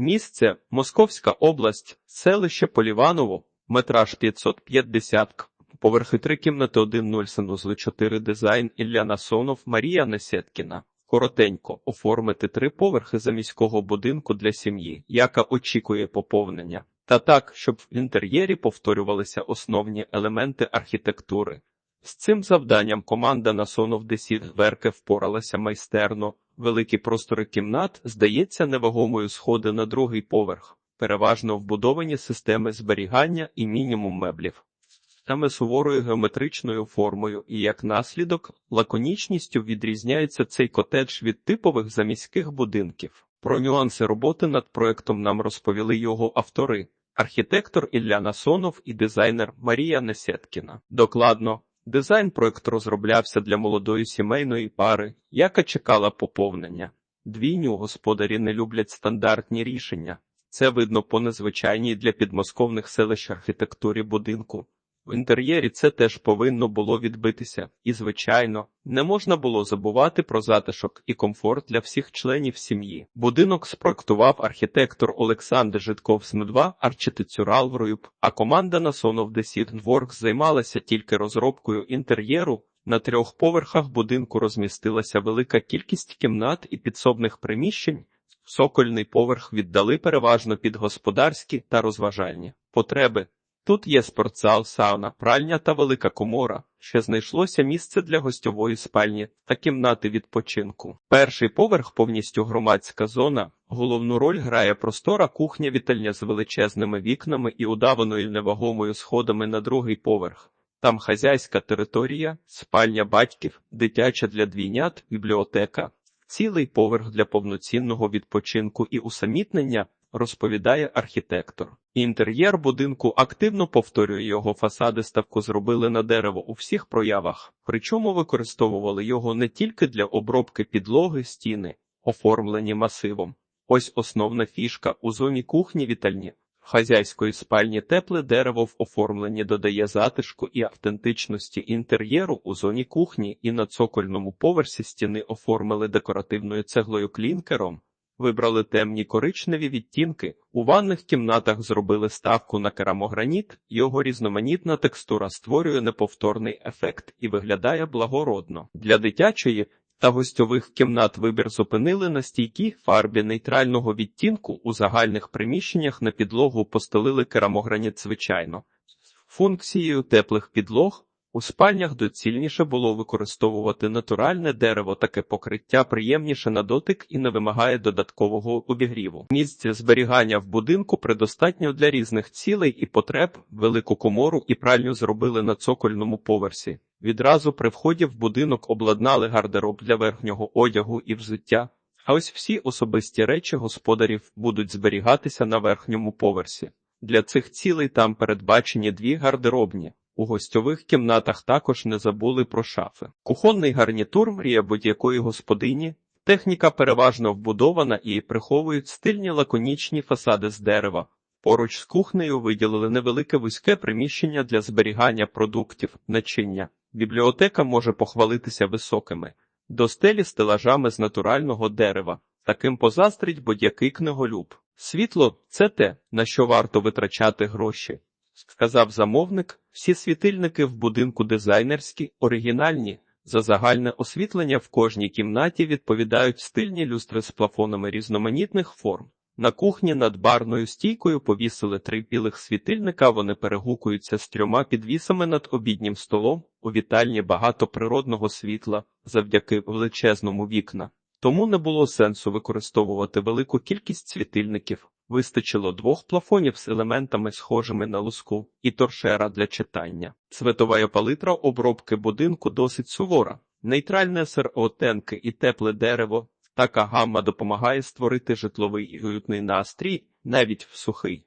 Місце Московська область, селище Поліваново, метраж 550 к. Поверхи 3 кімнати 1-0 санузли 4 дизайн Ілля Насонов, Марія Несеткіна. Коротенько оформити три поверхи заміського будинку для сім'ї, яка очікує поповнення. Та так, щоб в інтер'єрі повторювалися основні елементи архітектури. З цим завданням команда Насонов Десіт Верке впоралася майстерно. Великі простори кімнат, здається, невагомою сходи на другий поверх, переважно вбудовані системи зберігання і мінімум меблів. Саме суворою геометричною формою і, як наслідок, лаконічністю відрізняється цей котедж від типових заміських будинків. Про нюанси роботи над проектом нам розповіли його автори, архітектор Ілля Насонов і дизайнер Марія Несеткіна. Докладно, дизайн проект розроблявся для молодої сімейної пари, яка чекала поповнення. Двійню господарі не люблять стандартні рішення. Це видно по незвичайній для підмосковних селищ архітектурі будинку. В інтер'єрі це теж повинно було відбитися, і, звичайно, не можна було забувати про затишок і комфорт для всіх членів сім'ї. Будинок спроектував архітектор Олександр Житков Смидва, архітектурал Вруюб, а команда Насонов Десідворкс займалася тільки розробкою інтер'єру. На трьох поверхах будинку розмістилася велика кількість кімнат і підсобних приміщень. Сокольний поверх віддали переважно під господарські та розважальні потреби. Тут є спортзал, сауна, пральня та велика комора. Ще знайшлося місце для гостьової спальні та кімнати відпочинку. Перший поверх повністю громадська зона. Головну роль грає простора кухня вітальня з величезними вікнами і удаваною невагомою сходами на другий поверх. Там хазяйська територія, спальня батьків, дитяча для двійнят, бібліотека, цілий поверх для повноцінного відпочинку і усамітнення розповідає архітектор. Інтер'єр будинку активно повторює його фасади ставку зробили на дерево у всіх проявах, причому використовували його не тільки для обробки підлоги, стіни, оформлені масивом. Ось основна фішка у зоні кухні вітальні. Хазяйської спальні тепле дерево в оформленні додає затишку і автентичності інтер'єру у зоні кухні і на цокольному поверсі стіни оформили декоративною цеглою клінкером. Вибрали темні коричневі відтінки. У ванних кімнатах зробили ставку на керамограніт, його різноманітна текстура створює неповторний ефект і виглядає благородно. Для дитячої та гостьових кімнат вибір зупинили на стійкій фарбі нейтрального відтінку. У загальних приміщеннях на підлогу постелили керамограніт звичайно. Функцією теплих підлог у спальнях доцільніше було використовувати натуральне дерево, таке покриття приємніше на дотик і не вимагає додаткового обігріву. Місце зберігання в будинку предостатньо для різних цілей і потреб. Велику комору і пральню зробили на цокольному поверсі. Відразу при вході в будинок обладнали гардероб для верхнього одягу і взуття. А ось всі особисті речі господарів будуть зберігатися на верхньому поверсі. Для цих цілей там передбачені дві гардеробні. У гостьових кімнатах також не забули про шафи. Кухонний гарнітур мрія будь-якої господині. Техніка переважно вбудована і приховують стильні лаконічні фасади з дерева. Поруч з кухнею виділили невелике вузьке приміщення для зберігання продуктів, начиння. Бібліотека може похвалитися високими до стелі стелажами з натурального дерева. Таким позастрить будь-який книголюб. Світло це те, на що варто витрачати гроші. Сказав замовник, всі світильники в будинку дизайнерські, оригінальні. За загальне освітлення в кожній кімнаті відповідають стильні люстри з плафонами різноманітних форм. На кухні над барною стійкою повісили три білих світильника. Вони перегукуються з трьома підвісами над обіднім столом. У вітальні багато природного світла завдяки величезному вікна. Тому не було сенсу використовувати велику кількість світильників. Вистачило двох плафонів з елементами, схожими на луску, і торшера для читання. Цветова палитра обробки будинку досить сувора. Нейтральне серотенки і тепле дерево. Така гамма допомагає створити житловий і уютний настрій, навіть в сухий.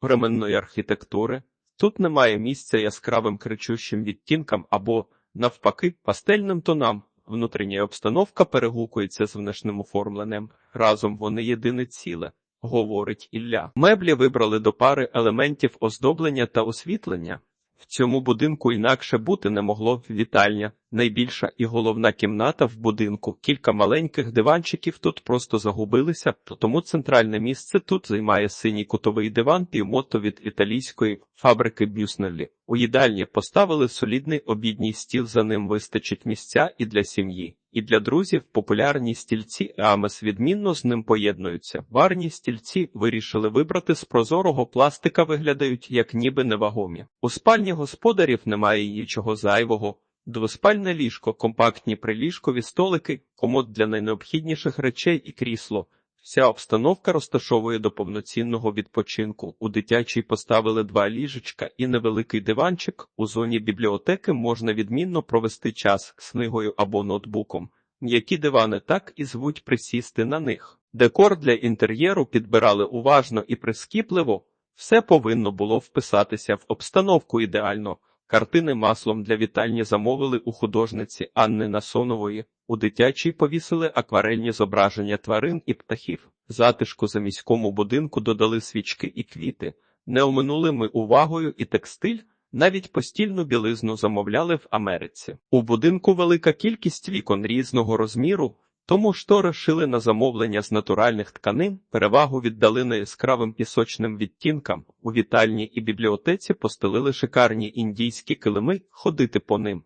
Временної архітектури. Тут немає місця яскравим кричущим відтінкам або, навпаки, пастельним тонам. Внутрішня обстановка перегукується з внешнім оформленням. Разом вони єдине ціле говорить Ілля. Меблі вибрали до пари елементів оздоблення та освітлення. В цьому будинку інакше бути не могло вітальня, найбільша і головна кімната в будинку. Кілька маленьких диванчиків тут просто загубилися, тому центральне місце тут займає синій кутовий диван півмото від італійської фабрики Бюснеллі. У їдальні поставили солідний обідній стіл, за ним вистачить місця і для сім'ї. І для друзів популярні стільці Амес відмінно з ним поєднуються. Варні стільці вирішили вибрати з прозорого пластика, виглядають як ніби невагомі. У спальні господарів немає нічого зайвого. Двоспальне ліжко, компактні приліжкові столики, комод для найнеобхідніших речей і крісло. Вся обстановка розташовує до повноцінного відпочинку. У дитячій поставили два ліжечка і невеликий диванчик. У зоні бібліотеки можна відмінно провести час з книгою або ноутбуком. М'які дивани так і звуть присісти на них. Декор для інтер'єру підбирали уважно і прискіпливо. Все повинно було вписатися в обстановку ідеально. Картини маслом для вітальні замовили у художниці Анни Насонової. У дитячій повісили акварельні зображення тварин і птахів. Затишку за міському будинку додали свічки і квіти. Не оминули ми увагою і текстиль. Навіть постільну білизну замовляли в Америці. У будинку велика кількість вікон різного розміру, тому штори шили на замовлення з натуральних тканин, перевагу віддали на яскравим пісочним відтінкам. У вітальні і бібліотеці постелили шикарні індійські килими, ходити по ним.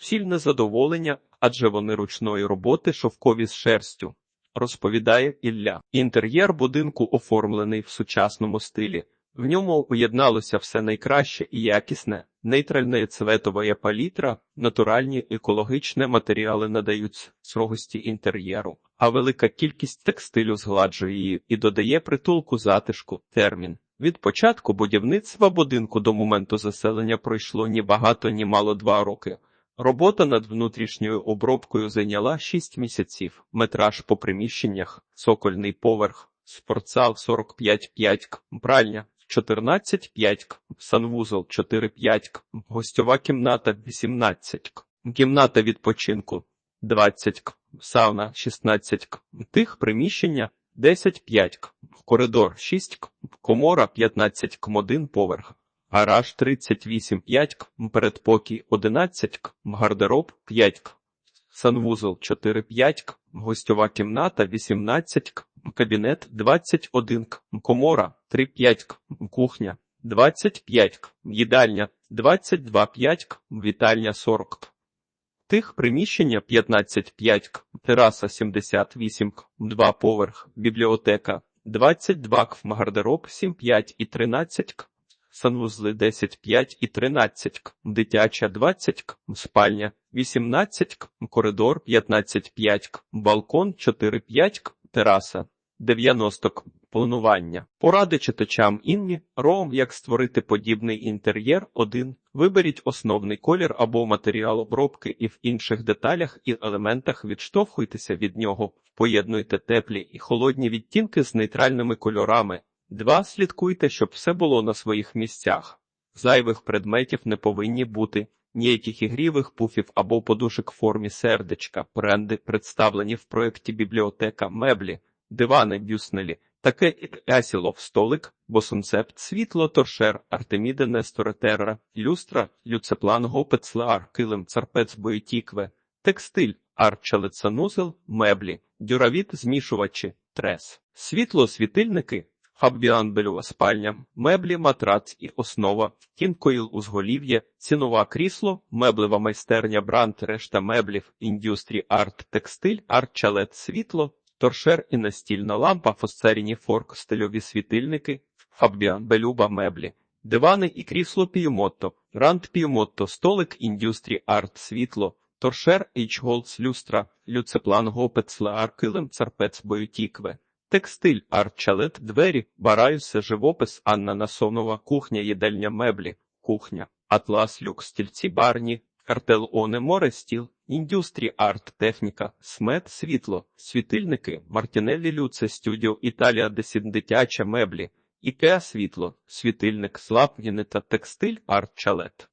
Сільне задоволення, адже вони ручної роботи шовкові з шерстю. Розповідає Ілля. Інтер'єр будинку оформлений в сучасному стилі. В ньому уєдналося все найкраще і якісне, нейтральна цветова палітра, натуральні екологічні матеріали надають строгості інтер'єру, а велика кількість текстилю згладжує її і додає притулку затишку, термін. Від початку будівництва будинку до моменту заселення пройшло ні багато, ні мало два роки. Робота над внутрішньою обробкою зайняла 6 місяців. Метраж по приміщеннях, цокольний поверх, спортзал 45-5, пральня 14-5, санвузол 4-5, гостьова кімната 18, кімната відпочинку 20, сауна 16, тих приміщення 10-5, коридор 6, комора 15, один поверх. Гараж 38 5 передпокій 11 гардероб 5 санвузол 4 5 гостьова кімната 18 кабінет 21 комора 3 5 кухня 25 їдальня 22 5 вітальня 40 Тих приміщення 15 5 тераса 78 2 поверх бібліотека 22 гардероб 7 5 і 13 санвузли 10, 5 і 13, дитяча 20, спальня 18, коридор 15, 5, балкон 4, 5, тераса 90. Планування. Поради читачам Інні, Ром, як створити подібний інтер'єр 1. Виберіть основний колір або матеріал обробки і в інших деталях і елементах відштовхуйтеся від нього, поєднуйте теплі і холодні відтінки з нейтральними кольорами. Два. Слідкуйте, щоб все було на своїх місцях. Зайвих предметів не повинні бути, ніяких ігрівих пуфів або подушок в формі сердечка, бренди, представлені в проєкті бібліотека, меблі, дивани, бюснелі, таке і Ясілов столик, босонцепт, світло, торшер, Артеміде Несторе Терра, люстра, люцеплан, гопецлеар, килим, царпець, боєтікве, текстиль, арчалецанузел, меблі, дюравіт, змішувачі, трес, світло, світильники, Фабіан спальня, меблі, матрац і основа, кінкоїл узголів'я, цінова крісло, меблева майстерня, бранд, решта меблів, індюстрі, арт, текстиль, арт-чалет, світло, торшер і настільна лампа, фосцеріні форк, стильові світильники, Фабіан Белюба меблі, дивани і крісло піюмотто, ранд піюмотто, столик, індюстрі, арт, світло, торшер, ічголц, люстра, люцеплан, гопецлеар, килим, царпець, боютікве. Текстиль, арчалет, двері, бараюся, живопис, Анна Насонова, кухня, їдельня меблі, кухня, атлас, люк, стільці, барні, картел Оне, море, стіл, індустрі, арт, техніка, смет, світло, світильники, Мартінеллі Люце, Стюдіо Італія, десін, дитяча меблі, Ікеа світло, світильник, Слабгіни та текстиль, арт, чалет.